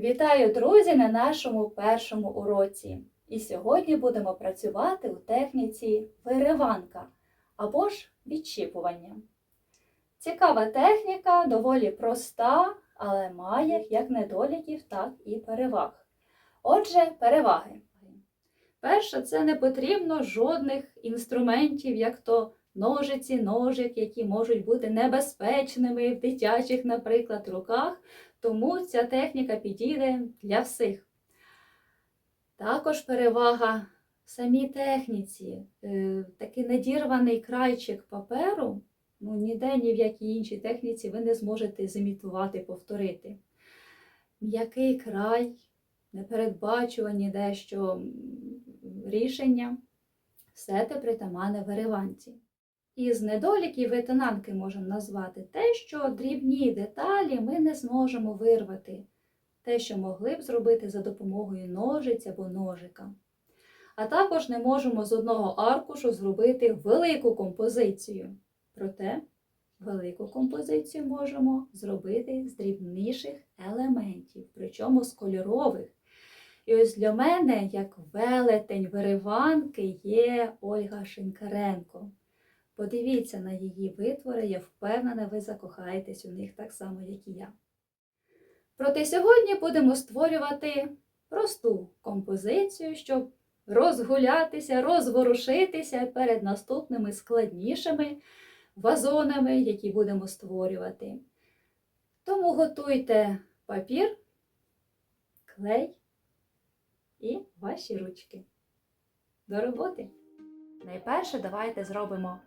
Вітаю, друзі, на нашому першому уроці. І сьогодні будемо працювати у техніці вириванка або ж відщіпування. Цікава техніка, доволі проста, але має як недоліків, так і переваг. Отже, переваги. Перше, це не потрібно жодних інструментів, як то ножиці, ножик, які можуть бути небезпечними в дитячих, наприклад, руках. Тому ця техніка підійде для всіх. Також перевага в самій техніці. Е, Такий надірваний крайчик паперу, ну ніде ні в якій іншій техніці ви не зможете зімітувати, повторити. М'який край, непередбачувані дещо рішення, все те притаманне вириванці. Із недоліків ветенанки можемо назвати те, що дрібні деталі ми не зможемо вирвати, те, що могли б зробити за допомогою ножиць або ножика. А також не можемо з одного аркушу зробити велику композицію. Проте велику композицію можемо зробити з дрібніших елементів, причому з кольорових. І ось для мене, як велетень вириванки, є Ольга Шинкаренко. Подивіться на її витвори, я впевнена, ви закохаєтесь у них так само, як і я. Проте сьогодні будемо створювати просту композицію, щоб розгулятися, розворушитися перед наступними складнішими вазонами, які будемо створювати. Тому готуйте папір, клей і ваші ручки. До роботи! Найперше давайте зробимо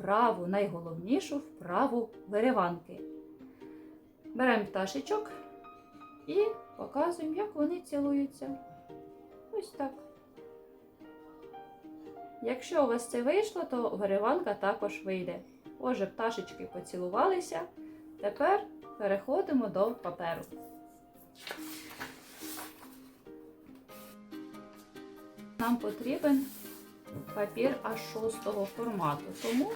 вправу, найголовнішу вправу вириванки. Беремо пташечок і показуємо, як вони цілуються. Ось так. Якщо у вас це вийшло, то вириванка також вийде. Отже, пташечки поцілувалися. Тепер переходимо до паперу. Нам потрібен папір А6 формату. Тому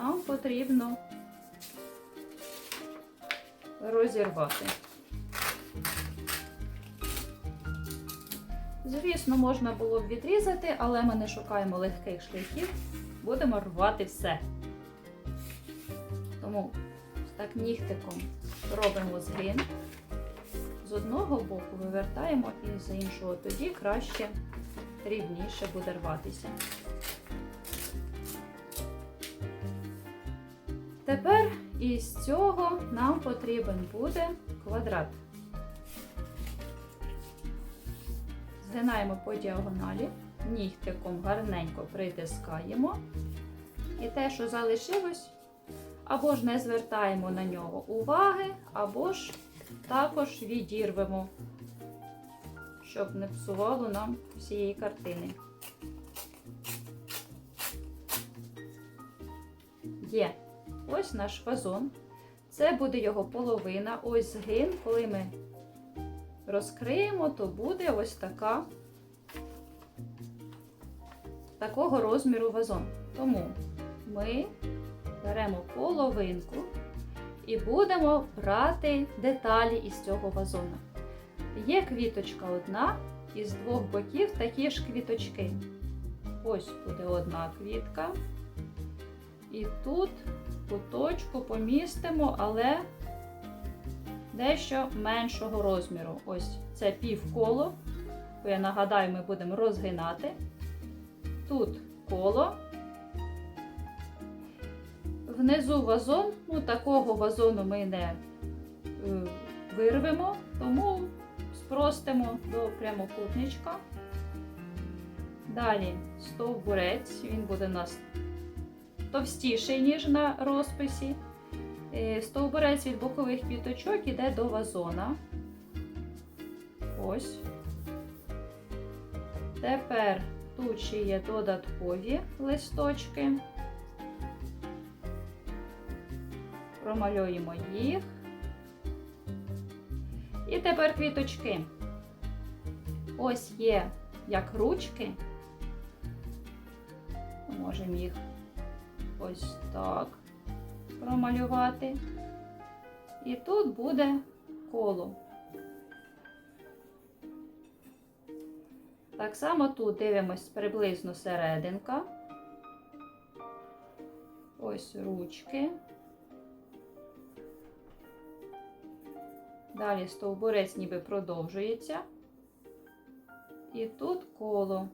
нам потрібно розірвати. Звісно, можна було б відрізати, але ми не шукаємо легких шляхів, будемо рвати все. Тому так нігтиком робимо згин. З одного боку вивертаємо і з іншого, тоді краще рівніше буде рватися. Тепер із цього нам потрібен буде квадрат. Згинаємо по діагоналі, нігтиком гарненько притискаємо. І те, що залишилось, або ж не звертаємо на нього уваги, або ж також відірвемо щоб не псувало нам всієї картини. Є ось наш вазон. Це буде його половина. Ось згин, коли ми розкриємо, то буде ось така такого розміру вазон. Тому ми беремо половинку і будемо брати деталі із цього вазона. Є квіточка одна, і з двох боків такі ж квіточки. Ось буде одна квітка. І тут куточку помістимо, але дещо меншого розміру. Ось це півколо, бо я нагадаю, ми будемо розгинати. Тут коло. Внизу вазон, ну такого вазону ми не е, вирвемо, тому спростимо до прямокутничка. Далі стовбурець, він буде у нас товстіший, ніж на розписі. Е, Стовбурець від бокових квіточок іде до вазона. Ось. Тепер тут ще є додаткові листочки. Промалюємо їх. І тепер квіточки. Ось є як ручки. Можемо їх ось так промалювати. І тут буде коло. Так само тут дивимось приблизно серединка. Ось ручки. Далі стовбурець ніби продовжується. І тут коло.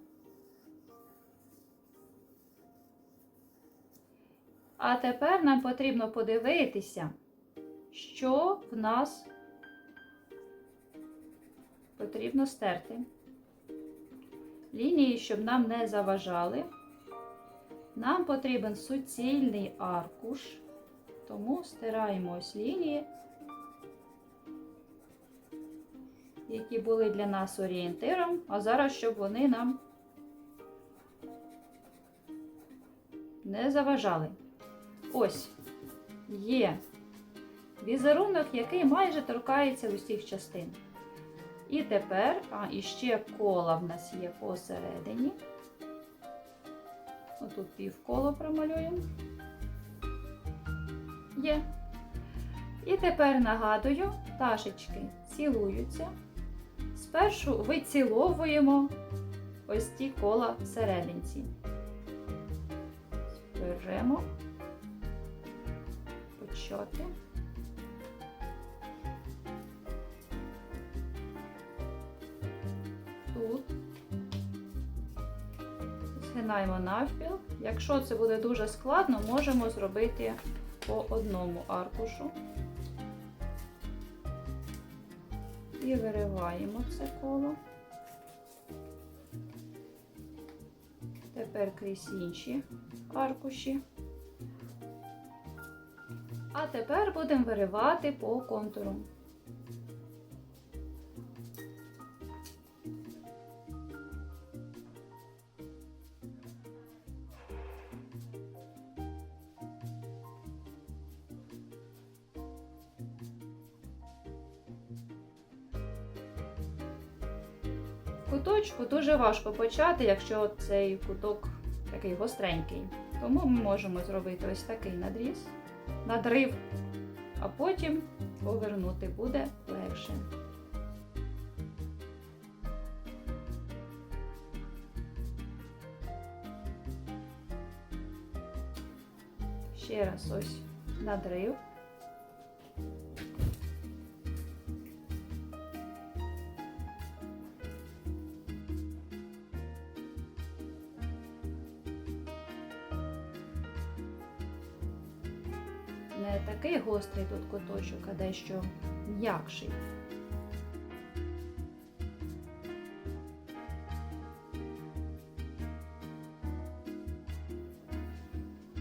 А тепер нам потрібно подивитися, що в нас потрібно стерти. Лінії, щоб нам не заважали. Нам потрібен суцільний аркуш, тому стираємо ось лінії, які були для нас орієнтиром, а зараз, щоб вони нам не заважали. Ось є візерунок, який майже торкається усіх частин. І тепер, а і ще кола в нас є посередині. Отут півколо промалюємо. Є. І тепер нагадую, пташечки цілуються. Спершу виціловуємо ось ті кола всерединці. Беремо почати. Тут згинаємо навпіл. Якщо це буде дуже складно, можемо зробити по одному аркушу. І вириваємо це коло. Тепер крізь інші аркуші. А тепер будемо виривати по контуру. Куточку дуже важко почати, якщо цей куток такий гостренький. Тому ми можемо зробити ось такий надріз, надрив, а потім повернути буде легше. Ще раз ось надрив. Не такий гострий тут куточок, а дещо м'якший.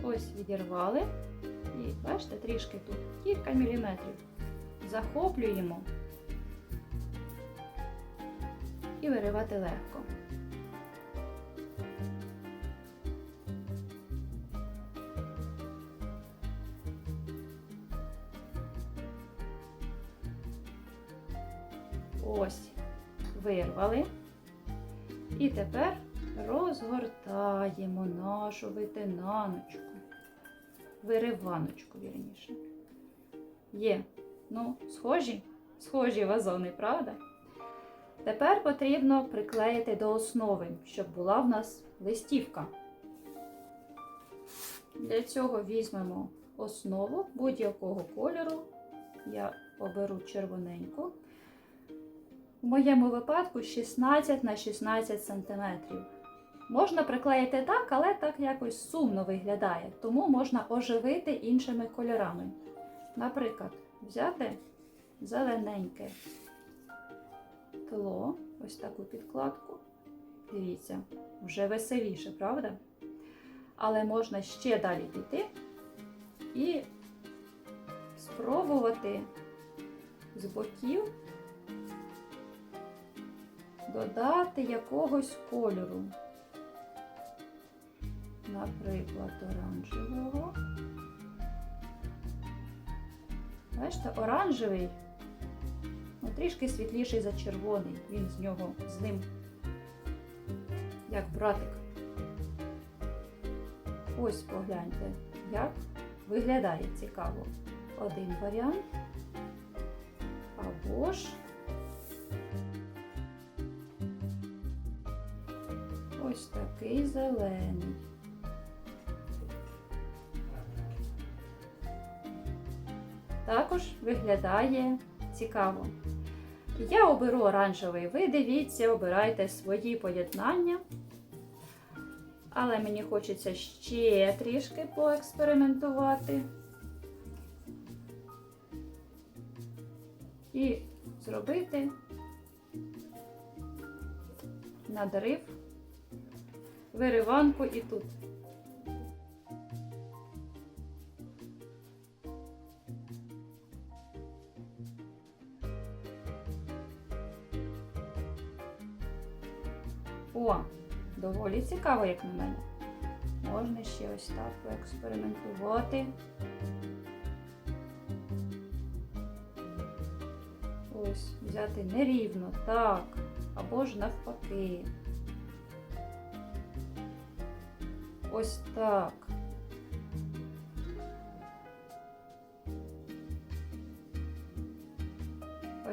Ось відірвали. І бачите, трішки тут кілька міліметрів. Захоплюємо і виривати легко. Ось, вирвали. І тепер розгортаємо нашу витинаночку. Вириваночку, вірніше. Є. Ну, схожі? Схожі вазони, правда? Тепер потрібно приклеїти до основи, щоб була в нас листівка. Для цього візьмемо основу будь-якого кольору. Я оберу червоненьку. В моєму випадку 16 на 16 см. Можна приклеїти так, але так якось сумно виглядає, тому можна оживити іншими кольорами. Наприклад, взяти зелененьке тло, ось таку підкладку. Дивіться, вже веселіше, правда? Але можна ще далі піти і спробувати з боків додати якогось кольору. Наприклад, оранжевого. Бачите, оранжевий, ну, трішки світліший за червоний. Він з нього з ним як братик. Ось погляньте, як виглядає цікаво. Один варіант. Або ж такий зелений. Також виглядає цікаво. Я оберу оранжевий. Ви дивіться, обирайте свої поєднання. Але мені хочеться ще трішки поекспериментувати. І зробити надрив, вириванку і тут. О, доволі цікаво, як на мене. Можна ще ось так поекспериментувати. Ось, взяти нерівно, так, або ж навпаки. Ось так.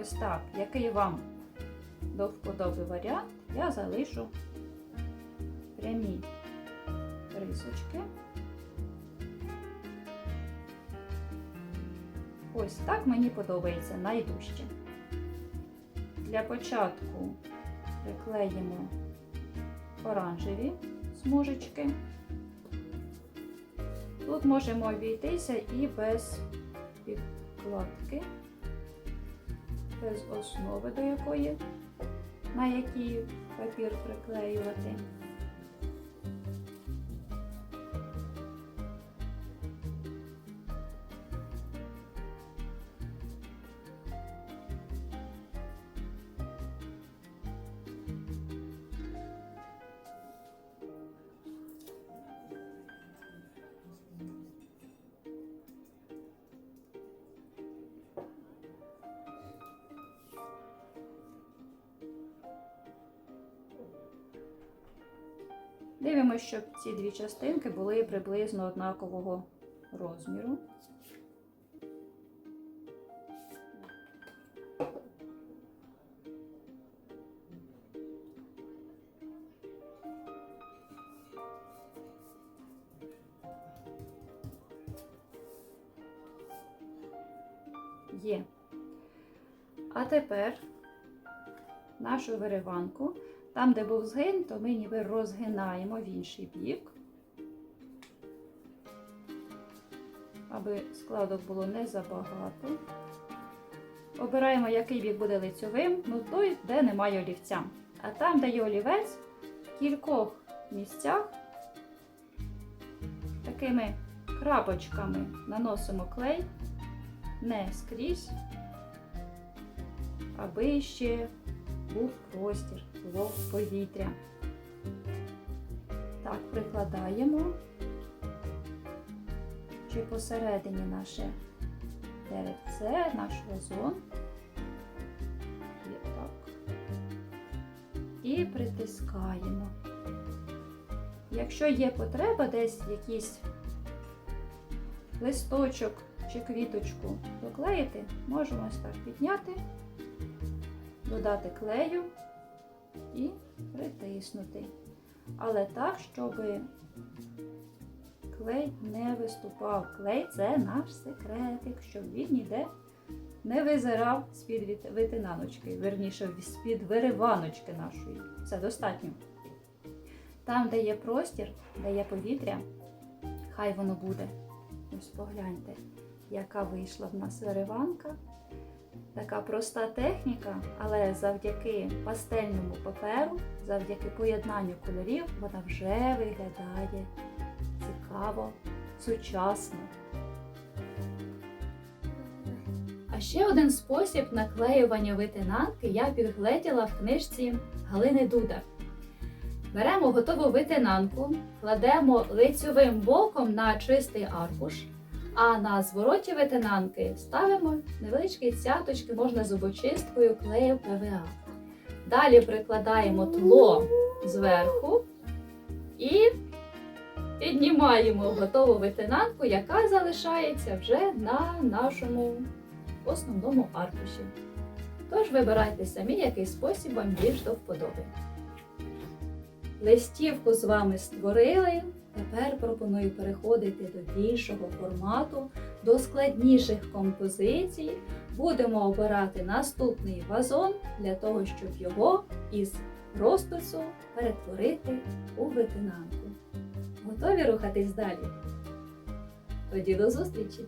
Ось так. Який вам до варіант, я залишу прямі рисочки. Ось так мені подобається найдужче. Для початку приклеїмо оранжеві смужечки. Тут можемо обійтися і без підкладки, без основи, до якої, на якій папір приклеювати. Дивимося, щоб ці дві частинки були приблизно однакового розміру. Є. А тепер нашу вириванку там, де був згин, то ми ніби розгинаємо в інший бік, аби складок було не забагато. Обираємо, який бік буде лицьовим, ну той, де немає олівця. А там, де є олівець, в кількох місцях такими крапочками наносимо клей не скрізь, аби ще був простір, було повітря. Так, прикладаємо, чи посередині наше деревце, наш вазон. І так. І притискаємо. Якщо є потреба десь якийсь листочок чи квіточку доклеїти, можемо ось так підняти додати клею і притиснути. Але так, щоб клей не виступав. Клей це наш секретик, щоб він ніде не визирав з-під витинаночки, верніше, з-під вириваночки нашої. Це достатньо. Там, де є простір, де є повітря, хай воно буде. Ось погляньте, яка вийшла в нас вириванка. Така проста техніка, але завдяки пастельному паперу, завдяки поєднанню кольорів, вона вже виглядає цікаво, сучасно. А ще один спосіб наклеювання витинанки я підгледіла в книжці Галини Дуда. Беремо готову витинанку, кладемо лицьовим боком на чистий аркуш. А на звороті витинанки ставимо невеличкі цяточки, можна зубочисткою клею ПВА. Далі прикладаємо тло зверху і піднімаємо готову витинанку, яка залишається вже на нашому основному аркуші. Тож вибирайте самі, який спосіб вам більш до вподоби. Листівку з вами створили. Тепер пропоную переходити до більшого формату, до складніших композицій. Будемо обирати наступний вазон для того, щоб його із розпису перетворити у витинанку. Готові рухатись далі? Тоді до зустрічі!